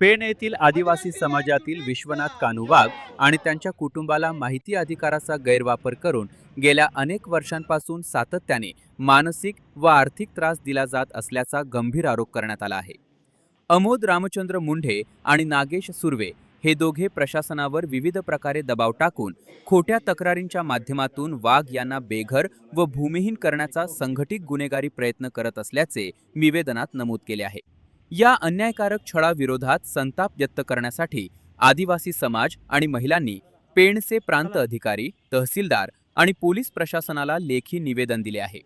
पेण येथील आदिवासी समाजातील विश्वनाथ कानू वाघ आणि त्यांच्या कुटुंबाला माहिती अधिकाराचा गैरवापर करून गेल्या अनेक वर्षांपासून सातत्याने मानसिक व आर्थिक त्रास दिला जात असल्याचा गंभीर आरोप करण्यात आला आहे. अमोद रामचंद्र मुंढे आणि नागेश सुर्वे हे दोघे प्रशासनावर विविध प्रकारे दबाव टाकून खोट्या तक्रारींच्या माध्यमातून वाघ यांना बेघर व भूमिहीन करण्याचा संघटित गुन्हेगारी प्रयत्न करत असल्याचे निवेदनात नमूद केले आहे. या अन्यायकारक छळाविरोधात संताप व्यक्त करण्यासाठी आदिवासी समाज आणि महिलांनी पेणचे प्रांत अधिकारी तहसीलदार आणि पोलीस प्रशासनाला लेखी निवेदन दिले आहे.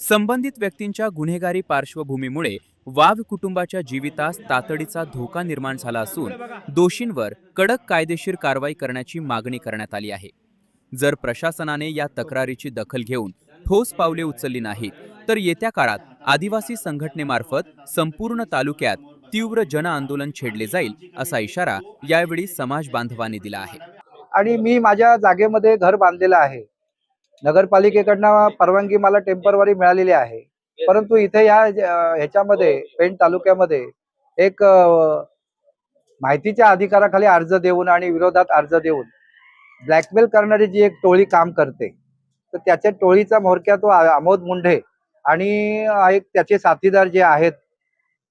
संबंधित व्यक्तींच्या गुन्हेगारी पार्श्वभूमीमुळे वाघ कुटुंबाच्या जीवितास तातडीचा धोका निर्माण झाला असून दोषींवर कडक कायदेशीर कारवाई करण्याची मागणी करण्यात आली आहे. जर प्रशासनाने या तक्रारीची दखल घेऊन ठोस पावले उचलली नाहीत तर येत्या काळात आदिवासी संघटनेमार्फत संपूर्ण तालुक्यात तीव्र जनआंदोलन छेडले जाईल असा इशारा यावेळी समाज बांधवांनी दिला आहे. आणि मी माझ्या जागेमध्ये घर बांधलेलं आहे. नगरपालिकेकडनं परवानगी मला टेम्परवरी मिळालेली आहे. परंतु इथे या ह्याच्यामध्ये पेण तालुक्यामध्ये एक माहितीच्या अधिकाराखाली अर्ज देऊन आणि विरोधात अर्ज देऊन ब्लॅकमेल करणारी जी एक टोळी काम करते तर त्याच्या टोळीचा म्होरक्या तो आमोद मुंढे आणि एक त्याचे साथीदार जे आहेत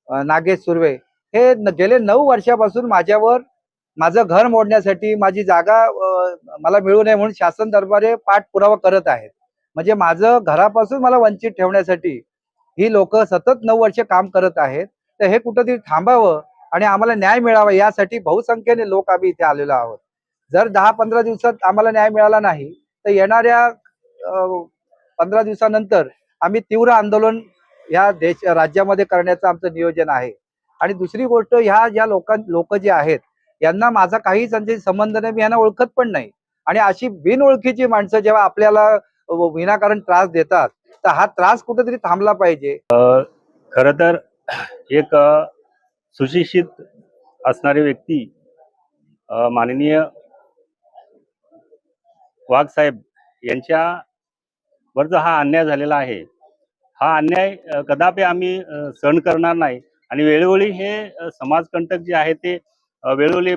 नागेश सुर्वे हे गेले नऊ वर्षापासून माझ्यावर माझं घर मोडण्यासाठी माझी जागा मला मिळू नये म्हणून शासन दरबारे पाठपुरावा करत आहेत. म्हणजे माझं घरापासून मला वंचित ठेवण्यासाठी ही लोक सतत नऊ वर्ष काम करत आहेत. तर हे कुठंतरी थांबावं आणि आम्हाला न्याय मिळावा यासाठी बहुसंख्येने लोक आम्ही इथे आलेलो आहोत. जर दहा पंधरा दिवसात आम्हाला न्याय मिळाला नाही तर येणाऱ्या पंधरा दिवसानंतर आम्ही तीव्र आंदोलन ह्या देश राज्यामध्ये करण्याचं आमचं नियोजन आहे. आणि दुसरी गोष्ट ह्या ज्या लोकां लोक जे आहेत यांना माझा काही त्यांचे म्हणजे संबंध नाही मी यांना ओळखत पण नाही. आणि अशी बिनओळखीची माणसं जेव्हा आपल्याला विनाकारण त्रास देतात तर हा त्रास कुठेतरी थांबला पाहिजे. खर तर एक सुशिक्षित असणारी व्यक्ती माननीय वाघ साहेब यांच्या वर जो हा अन्याय झालेला आहे. हा अन्याय कदापि आम्ही सहन करणार नाही. आणि वेळोवेळी हे समाजकंटक जे आहे ते वेळोवेळी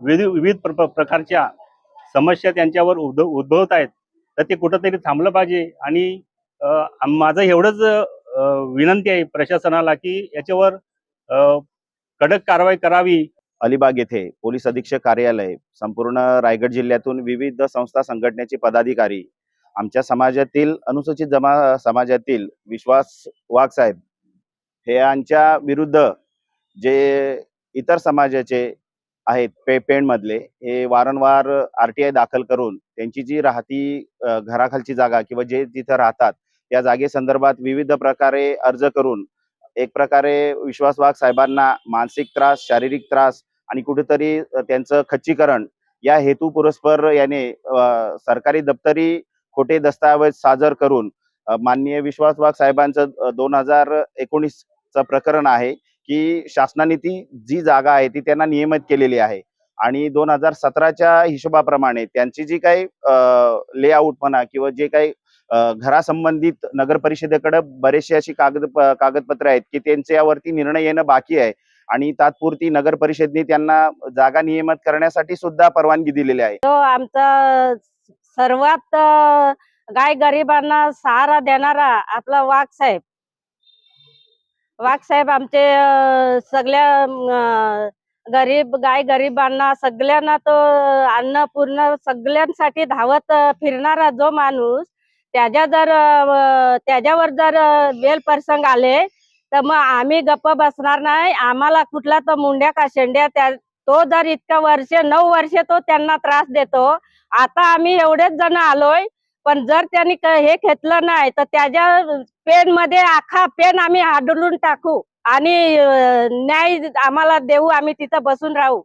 विविध विविध प्रकारच्या समस्या त्यांच्यावर उद्भव उद्भवत आहेत. तर ते कुठंतरी थांबलं पाहिजे. आणि माझं एवढंच विनंती आहे प्रशासनाला की याच्यावर अ, कडक कारवाई करावी. अलिबाग येथे पोलीस अधीक्षक कार्यालय संपूर्ण रायगड जिल्ह्यातून विविध संस्था संघटनेचे पदाधिकारी आमच्या समाजातील अनुसूचित जमा समाजातील विश्वास वाघ साहेब हे यांच्या विरुद्ध जे इतर समाजाचे आहेत पे पेणमधले हे वारंवार आर टी आय दाखल करून त्यांची जी राहती घराखालची जागा किंवा जे तिथं राहतात त्या जागेसंदर्भात विविध प्रकारे अर्ज करून एक प्रकारे विश्वास वाघ साहेबांना मानसिक त्रास शारीरिक त्रास आणि कुठेतरी त्यांचं खच्चीकरण या हेतू पुरस्पर याने सरकारी दप्तरी खोटे दस्तावेज सादर करून माननीय विश्वास वाघ साहेबांचं दोन हजार एकोणीसचं प्रकरण आहे की शासनाने ती जी जागा आहे ती त्यांना नियमित केलेली आहे. आणि दोन हजार सतराच्या हिशोबाप्रमाणे त्यांची जी काही लेआउट म्हणा किंवा जे काही घरासंबंधित नगर परिषदेकडे बरेचसे अशी कागद कागदपत्र आहेत की त्यांच्यावरती निर्णय येणं बाकी आहे. आणि तात्पुरती नगर परिषदेने त्यांना जागा नियमित करण्यासाठी सुद्धा परवानगी दिलेली आहे. तो आमचा सर्वात गाय गरिबांना सहारा देणारा आपला वाघ साहेब. वाघ साहेब आमचे सगळ्या गरीब गाय गरिबांना सगळ्यांना तो अन्न पूर्ण सगळ्यांसाठी धावत फिरणारा जो माणूस त्याच्या जर त्याच्यावर जर वेल प्रसंग आले तर मग आम्ही गप्प बसणार नाही. आम्हाला कुठला तो मुंड्या का शेंड्या त्या तो जर इतका वर्ष नऊ वर्ष तो त्यांना त्रास देतो. आता आम्ही एवढेच जण आलोय पण जर त्यांनी हे घेतलं नाही तर त्याच्या पेन मध्ये आखा पेन आम्ही हाडलून टाकू आणि न्याय आम्हाला देऊ आम्ही तिथं बसून राहू.